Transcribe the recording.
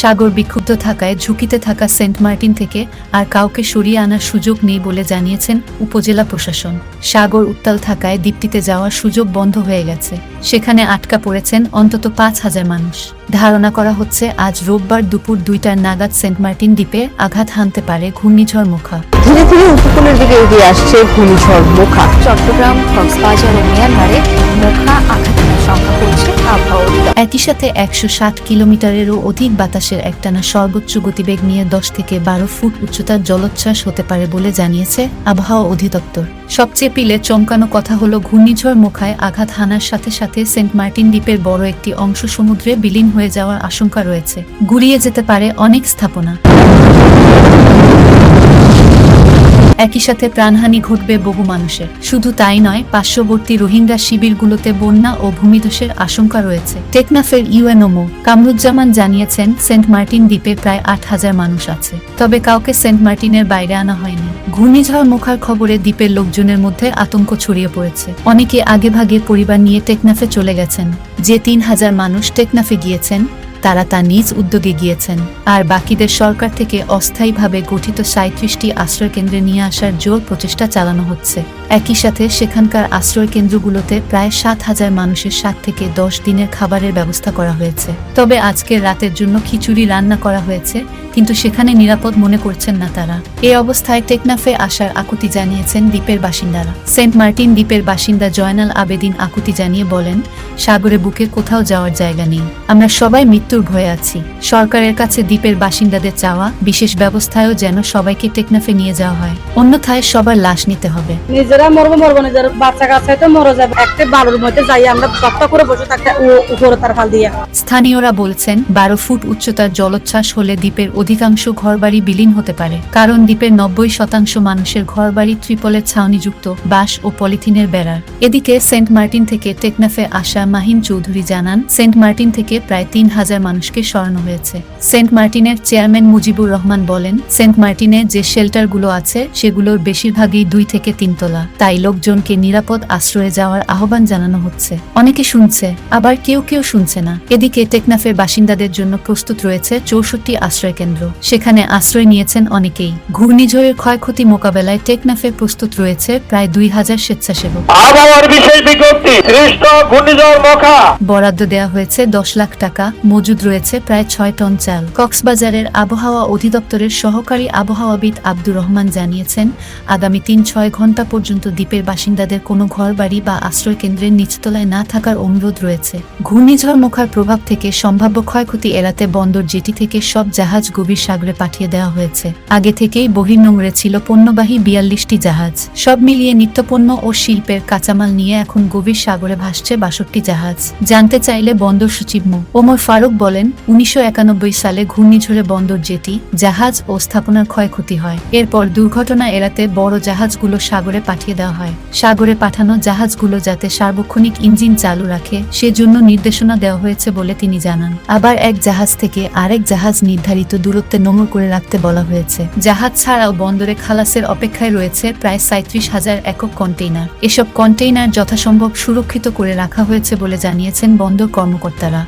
সাগর বিক্ষুব্ধ থাকায় ঝুঁকিতে থাকা সেন্ট মার্টিন থেকে আর কাউকে সরিয়ে আনার সুযোগ নেই বলে জানিয়েছেন উপজেলা প্রশাসন। সাগর উত্তাল থাকায় দ্বীপটিতে যাওয়ার সুযোগ বন্ধ হয়ে গেছে। সেখানে আটকা পড়েছেন অন্তত পাঁচ হাজার মানুষ। ধারণা করা হচ্ছে আজ রোববার দুপুর দুইটার নাগাদ সেন্ট মার্টিন দ্বীপে আঘাত হানতে পারে ঘূর্ণিঝড় মুখা ধীরে ধীরে উপকূলের দিকে এগিয়ে আসছে ঘূর্ণিঝড় মুখা চট্টগ্রাম কক্সবাজার ও মিয়ানমারে মোখা আঘাতের সংখ্যা করছে আবহাওয়া একই সাথে একশো ষাট কিলোমিটারেরও অধিক বাতাসের একটানা সর্বোচ্চ গতিবেগ নিয়ে দশ থেকে বারো ফুট উচ্চতার জলোচ্ছ্বাস হতে পারে বলে জানিয়েছে আবহাওয়া অধিদপ্তর। সবচেয়ে পিলে চমকানো কথা হলো ঘূর্ণিঝড় মুখায় আঘাত হানার সাথে সাথে সেন্ট মার্টিন দ্বীপের বড় একটি অংশ সমুদ্রে বিলীন হয়ে যাওয়ার আশঙ্কা রয়েছে। গুড়িয়ে যেতে পারে অনেক স্থাপনা। একই সাথে প্রাণহানি ঘটবে বহু মানুষের। শুধু তাই নয়, পার্শ্ববর্তী রোহিঙ্গা শিবিরগুলোতে বন্যা ও ভূমিধসের আশঙ্কা রয়েছে। টেকনাফের ইউএনওমো কামরুজ্জামান জানিয়েছেন, সেন্ট মার্টিন দ্বীপে প্রায় আট হাজার মানুষ আছে। তবে কাউকে সেন্ট মার্টিনের বাইরে আনা হয়নি। ঘূর্ণিঝড় মুখার খবরে দ্বীপের লোকজনের মধ্যে আতঙ্ক ছড়িয়ে পড়েছে। অনেকে আগেভাগে পরিবার নিয়ে টেকনাফে চলে গেছেন। যে তিন হাজার মানুষ টেকনাফে গিয়েছেন তারা তা নিজ উদ্যোগে গিয়েছেন। আর বাকিদের সরকার থেকে অস্থায়ীভাবে গঠিত সাঁত্রিশটি আশ্রয়কেন্দ্রে নিয়ে আসার জোর প্রচেষ্টা চালানো হচ্ছে। একই সাথে সেখানকার আশ্রয় কেন্দ্রগুলোতে প্রায় সাত হাজার মানুষের সাত থেকে দশ দিনের খাবারের ব্যবস্থা করা হয়েছে। তবে আজকের রাতের জন্য খিচুড়ি রান্না করা হয়েছে, কিন্তু সেখানে নিরাপদ মনে করছেন না তারা। এই অবস্থায় টেকনাফে আসার আকুতি জানিয়েছেন দ্বীপের বাসিন্দারা। সেন্ট মার্টিন দ্বীপের বাসিন্দা জয়নাল আবেদিন আকুতি জানিয়ে বলেন, সাগরে বুকে কোথাও যাওয়ার জায়গা নেই। আমরা সবাই মৃত্যুর ভয়ে আছি। সরকারের কাছে দ্বীপের বাসিন্দাদের চাওয়া, বিশেষ ব্যবস্থায়ও যেন সবাইকে টেকনাফে নিয়ে যাওয়া হয়। অন্যথায় সবার লাশ নিতে হবে। নিজেরা মরবো মরবো নিজের বাচ্চা কাছে তো মরে যাবে, একটা বালুর মধ্যে যাই আমরা তক্তা করে বসে থাকতে উপরে তার ফাল দিয়ে। স্থানীয়রা বলছেন, বারো ফুট উচ্চতার জলোচ্ছ্বাস হলে দ্বীপের অধিকাংশ ঘরবাড়ি বিলীন হতে পারে। কারণ দ্বীপের নব্বই শতাংশ মানুষের ঘরবাড়ি ত্রিপলের ছাউনিযুক্ত বাঁশ ও পলিথিনের বেড়ার। এদিকে সেন্ট মার্টিন থেকে টেকনাফে আসা মাহিন চৌধুরী জানান, সেন্ট মার্টিন থেকে প্রায় তিন হাজার মানুষকে সরানো হয়েছে। সেন্ট মার্টিনের চেয়ারম্যান মুজিবুর রহমান বলেন, সেন্ট মার্টিনে যে শেল্টারগুলো আছে, সেগুলোর বেশিরভাগই দুই থেকে তিনতলা। তাই লোকজনকে নিরাপদ আশ্রয়ে যাওয়ার আহ্বান জানানো হচ্ছে। অনেকে শুনছে, আবার কেউ কেউ শুনছে না। এদিকে টেকনাফের বাসিন্দাদের জন্য প্রস্তুত রয়েছে চৌষট্টি আশ্রয় কেন্দ্র। সেখানে আশ্রয় নিয়েছেন অনেকেই। ঘূর্ণিঝড়ের ক্ষয়ক্ষতি মোকাবেলায় টেকনাফে প্রস্তুত রয়েছে প্রায় দুই হাজার স্বেচ্ছাসেবক। বিজ্ঞপ্তি। বরাদ্দ দেওয়া হয়েছে দশ লাখ টাকা, মজুদ রয়েছে প্রায় ছয় টন চাল। কক্সবাজারের আবহাওয়া অধিদপ্তরের সহকারী আবহাওয়াবিদ আব্দুর রহমান জানিয়েছেন, আগামী তিন ছয় ঘণ্টা পর্যন্ত দ্বীপের বাসিন্দাদের কোনো ঘরবাড়ি বা আশ্রয় কেন্দ্রের নিচতলায় না থাকার অনুরোধ রয়েছে। ঘূর্ণিঝড় মুখার প্রভাব থেকে সম্ভাব্য ক্ষয়ক্ষতি এড়াতে বন্দর জেটি থেকে সব জাহাজ গভীর সাগরে পাঠিয়ে দেওয়া হয়েছে। আগে থেকেই বহির্নোংরে ছিল পণ্যবাহী বিয়াল্লিশটি জাহাজ। সব মিলিয়ে নিত্যপণ্য ও শিল্পের কাঁচামাল নিয়ে এখন গভীর সাগরে ভাসছে বাষট্টি জাহাজ। জানতে চাইলে বন্দর সচিব মো। ওমর ফারুক বলেন, উনিশশো একানব্বই সালে ঘূর্ণিঝড়ে বন্দর জেটি জাহাজ ও স্থাপনার ক্ষয়ক্ষতি হয়। এরপর দুর্ঘটনা এড়াতে বড় জাহাজগুলো সাগরে পাঠিয়ে দেওয়া হয়। সাগরে পাঠানো জাহাজগুলো যাতে সার্বক্ষণিক ইঞ্জিন চালু রাখে, সেজন্য নির্দেশনা দেওয়া হয়েছে বলে তিনি জানান। আবার এক জাহাজ থেকে আরেক জাহাজ নির্ধারিত দূরত্বে নোংর করে রাখতে বলা হয়েছে। জাহাজ ছাড়াও বন্দরে খালাসের অপেক্ষায় রয়েছে প্রায় সাঁত্রিশ হাজার একক কন্টেইনার। এসব কন্টেইনার যথাসম্ভব সুরক্ষিত করে রাখা হয়েছে বলে জানিয়েছেন বন্দর কর্মকর্তারা।